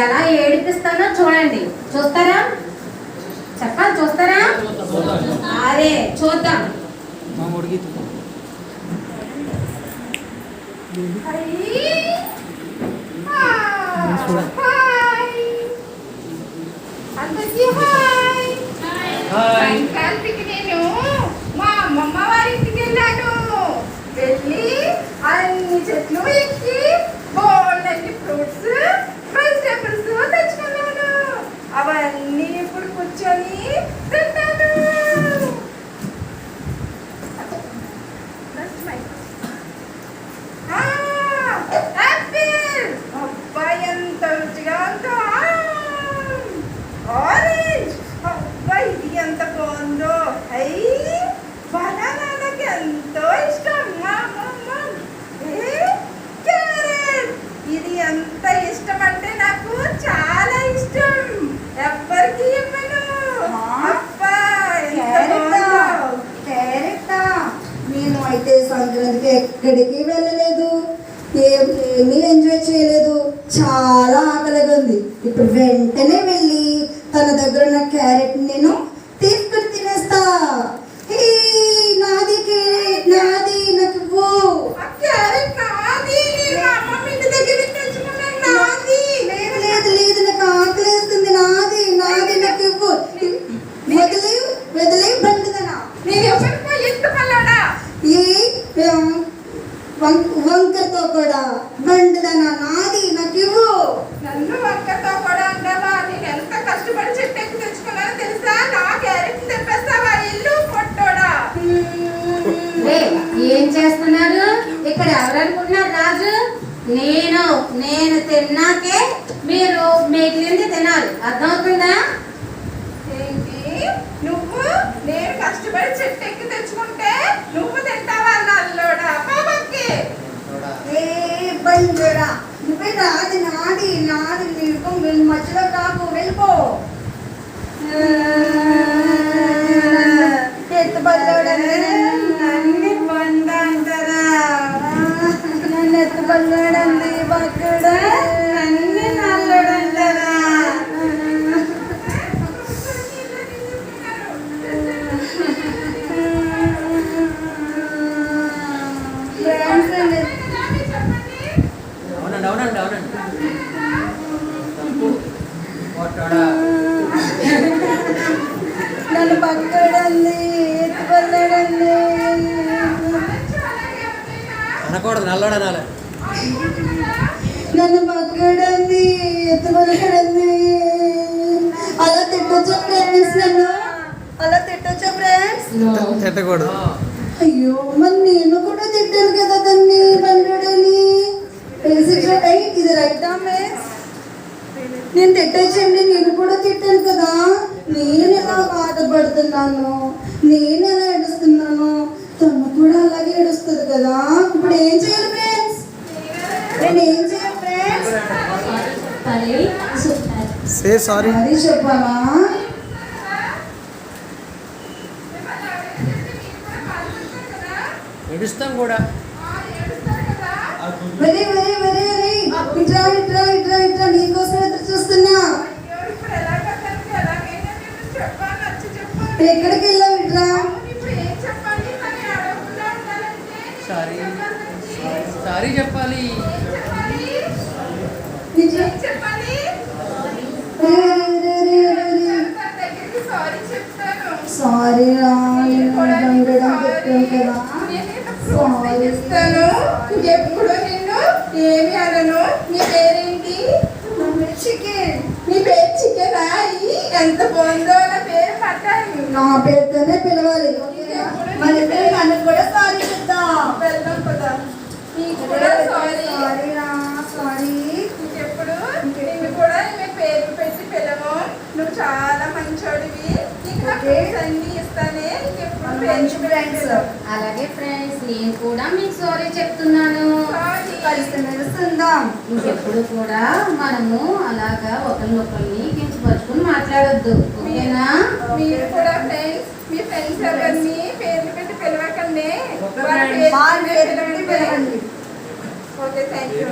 ఎలా ఏడిపిస్తానో చూడండి. చూస్తారా? చెప్పాలి చూస్తారా? అరే చూద్దాం. సంక్రాంతికి నేను మా అమ్మమ్మ వారి ఇంటికి వెళ్ళాను. వెళ్ళి అన్ని చెట్లు ఎక్కి బోల్డన్ని ఫ్రూట్స్ వెజిటేబుల్స్ తెచ్చుకున్నాను అవన్నీ ఇప్పుడు కూర్చొని తింటాను That's my ఆ, యాపిల్ అబ్బాయి ఎంత రుచిగా ఉందో ఆరెంజ్ అబ్బాయి ఇది ఎంత బాగుందో ఐ బనానా నాకు ఎంతో ఇష్టం మా అమ్మమ్మ. ఏ, క్యారెట్ ఇది ఎంత ఇష్టం అంటే నాకు చాలా ఇష్టం ఎవ్వరికి ఇవ్వను అబ్బా ఎంత బాగుందో క్యారెట్టా నేను అయితే సంక్రాంతికి ఎక్కడికి వెళ్ళలేదు. ఏం ఏమీ ఎంజాయ్ చేయలేదు. చాలా ఆకలిగా ఉంది. ఇప్పుడు వెంటనే వెళ్ళి తన దగ్గర ఉన్న క్యారెట్ నేను తీసుకుని తినేస్తా హే, నాది క్యారెట్ నాది నాకు ఇవ్వు. ఆ క్యారెట్ నాది నేను మా అమ్మమ్మ ఇంటి దగ్గర నుంచి తెచ్చుకున్నాను నాది లేదు లేదు లేదు నాకు ఆకలేస్తుంది నాది నాది నాకు ఇవ్వు వదిలే వదిలే బండిదనా నేను ఎవరికో ఎత్తుకెళ్ళాడా ఏ వం- వంకతో కూడా బండిదనా నాది నాకు ఇవ్వు నన్ను వంకతో కూడా అంటావా నేను ఎంత కష్టపడి చెట్టు ఎక్కి తెచ్చుకున్నానో తెలుసా? నా క్యారెట్ తెప్పేస్తావా? ఇల్లు పొట్టోడా ఏ, ఏం చేస్తున్నారు? ఇక్కడ ఎవరనుకుంటున్నారు రాజు? నేను నేను తిన్నాకే మీరు మిగిలింది తినాలి. అర్థమవుతుందా ఏంటి నువ్వు నేను కష్టపడి చెట్టు ఎక్కి తెచ్చుకుంటే నువ్వు తింటావా నల్లోడా బాబాకి ఏ బండిరా నువ్వే నాది నాది నాది నీకు వీళ్ళ మధ్యలో కాకు వెళ్ళిపో నన్ను పక్కడండి ఎత్తుబల్లోడండి అనకూడదు నల్లోడు అనాలి. నన్ను పక్కడండి ఎత్తుబల్లోడండి అలా తిట్టొచ్చా ఫ్రెండ్స్ నన్ను? అలా తిట్టొచ్చా ఫ్రెండ్స్ తిట్టకూడదు. అయ్యో మరి నేను కూడా తిట్టాను కదా దాన్ని బండని ఇది రైట్ మిస్ నేను తిట్టచ్చండి నేను కూడా తిట్టాను కదా. నేను ఎలా బాధపడుతున్నాను నేను ఎలా ఏడుస్తున్నాను? తను కూడా అలాగే ఏడుస్తుంది కదా. ఇప్పుడు ఏం చేయాలి ఫ్రెండ్స్ నేను ఏం చేయాలి ఫ్రెండ్స్. సే సారీ అది చెప్పాలా? ఏడుస్తాం కూడా. Very very very very. ఇట్రా ఇట్రా ఇట్రా ఇట్రా కదా. నేను నీకు ఫ్రూట్స్ తెచ్చిస్తాను. ఎప్పుడు నిన్ను ఏమి అనను? నీ పేరేంటి? చికెన్. నీ పేరు చికెన్? ఎంత బాగుందో నా పేరు మటన్. నా పేరుతోనే పిలవాలి మన ఇద్దరు నన్ను కూడా సారీ చెప్తాం వెళ్దాం కదా నీకు కూడా సారీ సారీ రా సారీ ఇంకెప్పుడు నిన్ను కూడా మీ పేరు పెట్టి పిలవం నువ్వు చాలా మంచోడివి. నీకు నా అన్ని ఇస్తానే. ఇంకెప్పుడు. పిలవం. అలాగే ఫ్రెండ్స్ నేను కూడా మీకు సారీ చెప్తున్నాను. ఇంకెప్పుడు కూడా మనము అలాగా ఒకరినొకరిని కించపరుచుకుని మాట్లాడొద్దు. ఓకేనా? మీరు కూడా ఫ్రెండ్స్ మీ ఫ్రెండ్స్ ఎవరిని పేర్లు పెట్టి పిలవకండి. Okay thank you